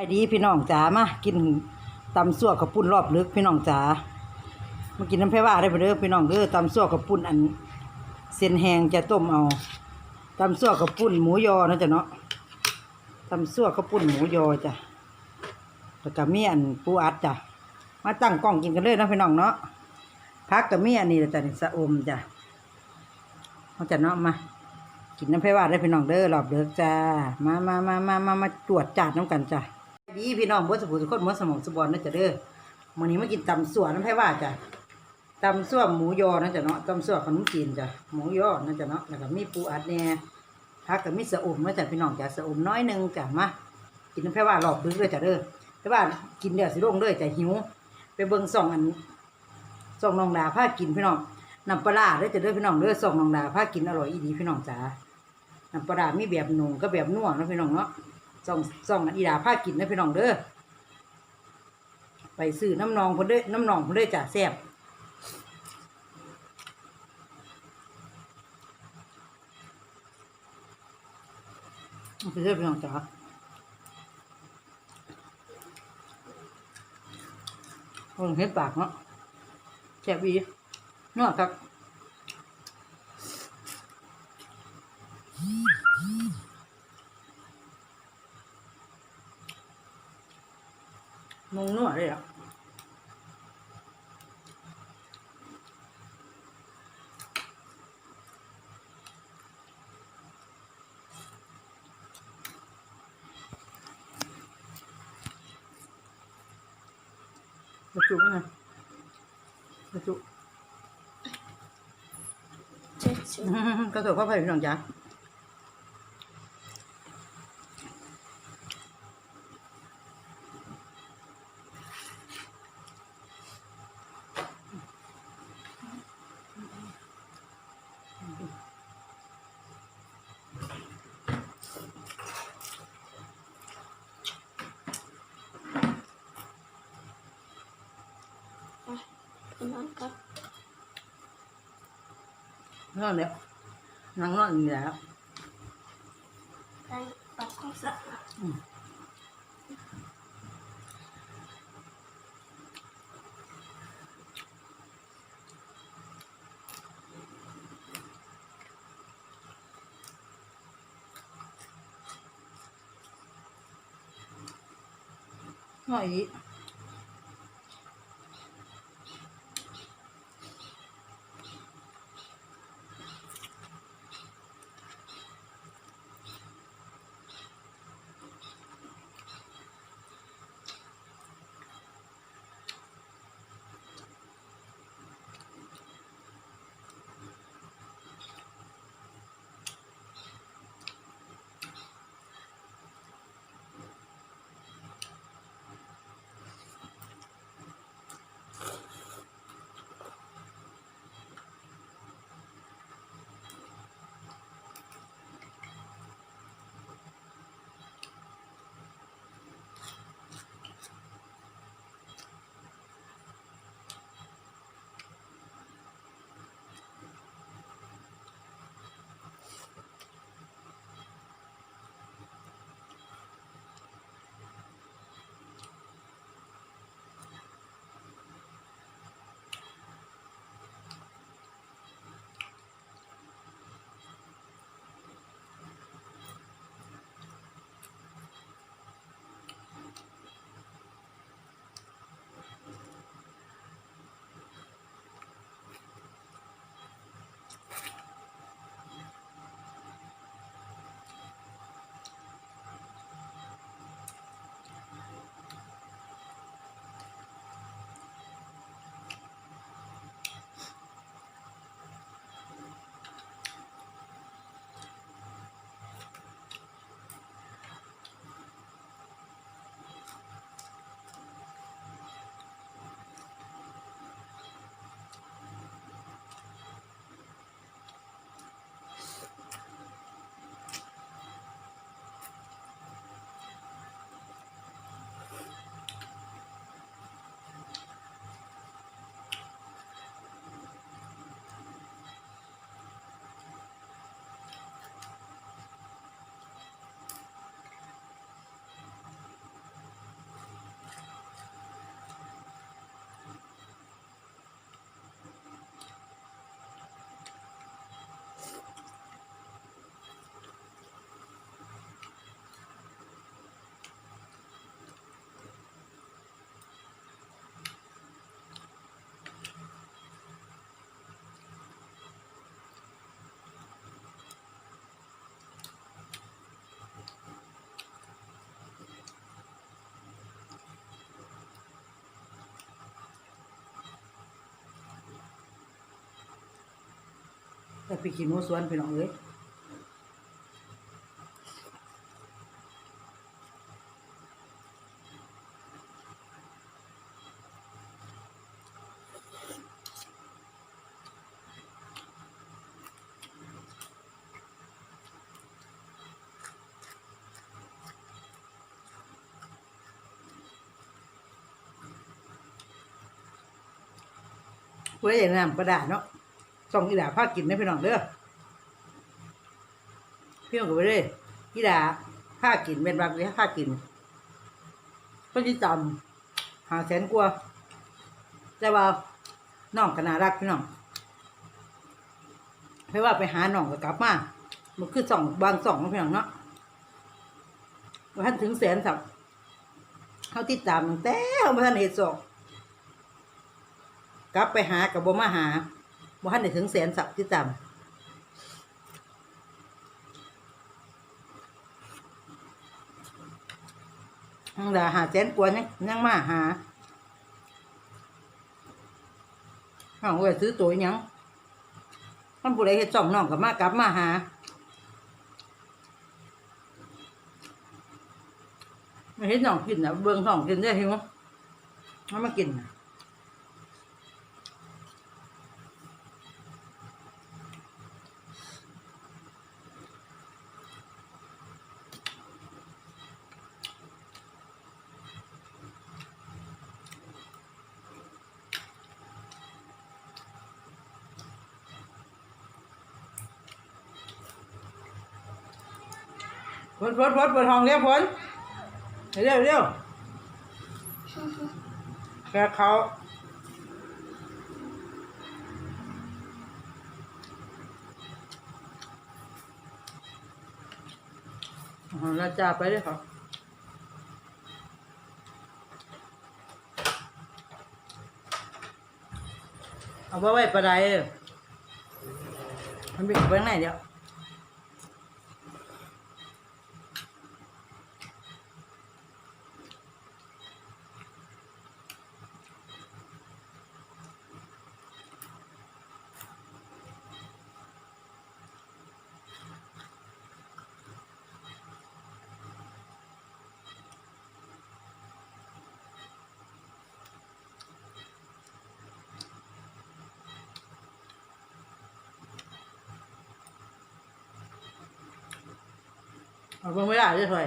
ไปดีพี่น้องจ๋ามากินตำซั่วกับปุ้นรอบลึกพี่น้องจ๋ามากินน้ำแพรว่าได้ไปเด้อพี่น้องเด้อตำซั่วกับปุ้นอันเส้นแหงจะต้มเอาตำซั่วกับปุ้นหมูยอนะจ๊ะเนาะตำซั่วกับปุ้นหมูยอจ้ะแล้วก็มีอันปูอัดจ้ะมาตั้งกล้องกินกันเลยนะพี่น้องเนาะพักกับมีอันนี้จ้ะนี่สะอมจ้ะเอาจ้ะเนาะมากินน้ำไผ่ว่าได้พี่น้องเด้อรอบเด้อจ้ามามามามามามาตรวจจัดน้ำกันจ้ะ ดีพี่น้องบ่สมบูรณ์ทุกคนบ่สมองสมบอนนะจะเด้อมื้อนี้มากินตำส่วนน้ำไผ่ว่าจ้ะตำส่วนหมูยอนะจ้ะเนาะตำส่วนขนมจีนจ้ะหมูยอนะจ้ะเนาะแล้วก็มีปูอัดแหน่ผักก็มีสะอมนะจ้ะพี่น้องจ้ะสะอมน้อยหนึงจ้ะมากินน้ำไผ่ว่ารอบดึกเด้อจ้ะเด้อแต่ว่ากินเดี๋ยวสิลงเด้อจ้ะหิว ไปเบิ่งส่องอันส่องน้องดาพากินพี่น้องน้ำปลาร้าเด้อจ้ะเด้อพี่น้องเด้อส่องน้องดาพากินอร่อยอีดีพี่น้องจ้าน้ำปลาร้ามีแบบหนุ่มก็แบบนัวนะพี่น้องเนาะ ส่องส่องอันอีดาผ้ากินนะพี่น้องเด้อไปซื้อน้ำนองพนเด้อน้ำนองพนเด้อจ้ะแซ่บอาไปเด้อพี่น้องจ้ะเพิ่งเห็ดปากเนาะแซ่บอีนัวครับ นงนัวเลยอะกระจุกมั้ยนะกระจุกเจ็ดสิบกระจุกเข้าไปพี่น้องจ๋าพี่น้องครั บนอนแล้วนั่งนอนอ แล้วไปปักข้าวสารนอนอีกพริกขี้หนูสวนพี่น้องเอ้ยเว้ยน้ำกระดาษเนาะ ส่องอีดาพากินนะพี่น้องเด้อพี่น้องก็ไปเลยอีดาพากินเป็นบางเลยพากินก็ที่จำหาแสนกว่าแต่ว่าน้องก็น่ารักพี่น้องเพราะว่าไปหาน้องก็กลับมามันคือสองบางสองนะพี่น้องเนาะว่าท่านถึงแสนสับเขาติดตามตั้งแต่เขาบ่ท่านเหตุสองกลับไปหากับบ่มาหา บ่ทันได้ถึงแสนสับที่ต่ำยังด่าหาแสนกว่ายังยังมาหาเอาไว้ซื้อตัวอีหยังท่านผู้ใดเฮ็ดจ่องน้องกับมากลับมาหาไม่เห็นน้องกินนะเบิ่งน้องกินได้หิวเอามากินนะ พนพนพนเปิดห้องเรียกพนเร็วเร็วแกเขาเอาจ้าไปเลยครับเอาไว้ไว้ประไดมันไปไปข้างในเดี๋ยว เอาเพิ่งไม่ได้ด้วยถอย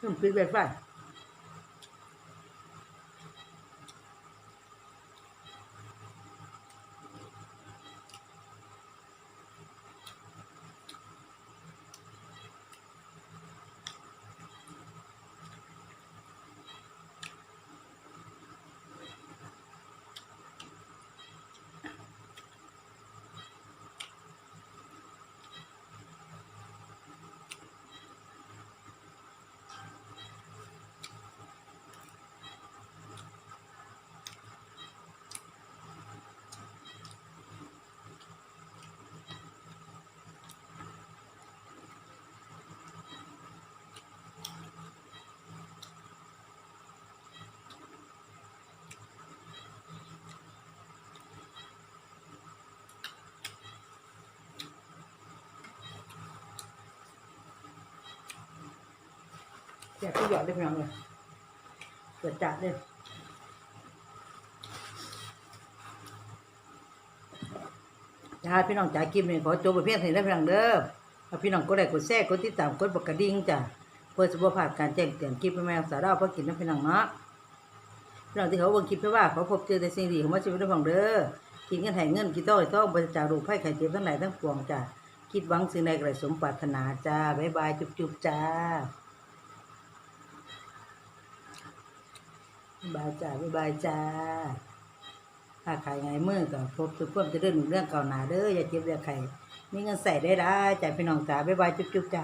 เพิ่งปิ แจกทุกหยอดได้พี่น้องเลยเกิดจัดเลยจ้าพี่น้องจ๋ากิมเนี่ยขอจบไปเพียงเท่านี้ได้พี่น้องเด้อพี่น้องกดไลค์กดแชร์กดติดตามกดปกกระดิ่งจ้ะเพื่อจะบ่พลาดการแจ้งเตือนคลิปแม่สาระเพื่อกินนะพี่น้องเนาะพี่น้องที่เขาบิ่งคลิปเพื่อว่าเขาพบเจอแต่สิ่งดีของมาชีวิตของเราเด้อกินเงินให้เงินกินโต้ให้โต้บริจาครูปให้ไข่เจ็บทั้งหลายทั้งปวงจ้ะคิดหวังสิ่งใดก็ได้สมปรารถนาจ้าบ๊ายบายจุ๊บๆจ้า บายจ้าบายบายจ้าถ้าขายไงมือก็พบทุกคนจะเดินหนึ่งเรื่องเก่าหนาเด้ออย่าเจ็บอย่าไข่มีเงินใส่ได้ได้จ่ายพี่น้องจ้าบายบายจุ๊บจุ๊บจ้า